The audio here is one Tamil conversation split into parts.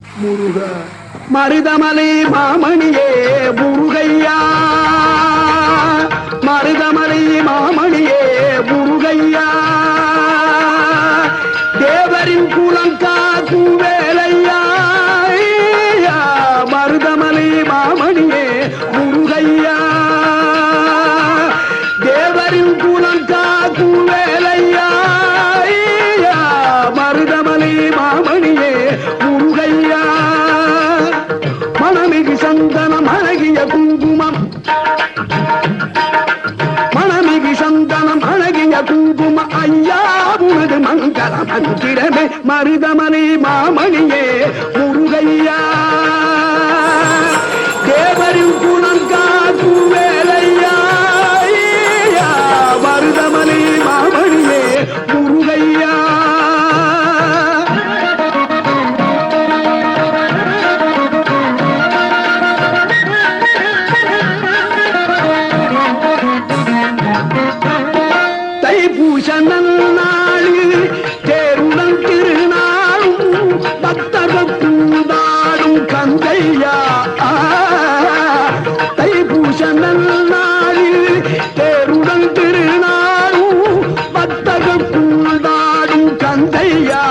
முருக மருதமலை மாமணியே சந்தனம் அழகிய குங்குமம். மணமிகு சந்தனம் அழகிய குங்கும ஐயா உனது மங்கள மந்திரமே மருதமணி மாமணியே முருகையா பூஷணன் நன்னாளில் தேருடன் திருநாளும் பக்தர்கள் பூதாடும் கந்தையா தை பூஷணன் நன்னாளில் தேருடன் திருநாளும் பக்தர்கள் பூதாடும் கந்தையா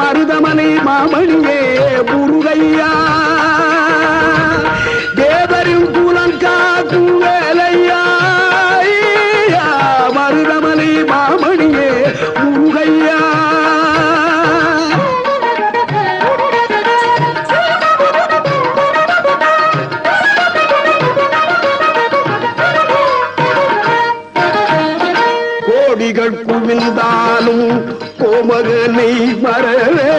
மருதமனை மாமணி கொடிகள் குவிந்தாலும் கோமகனை மறவே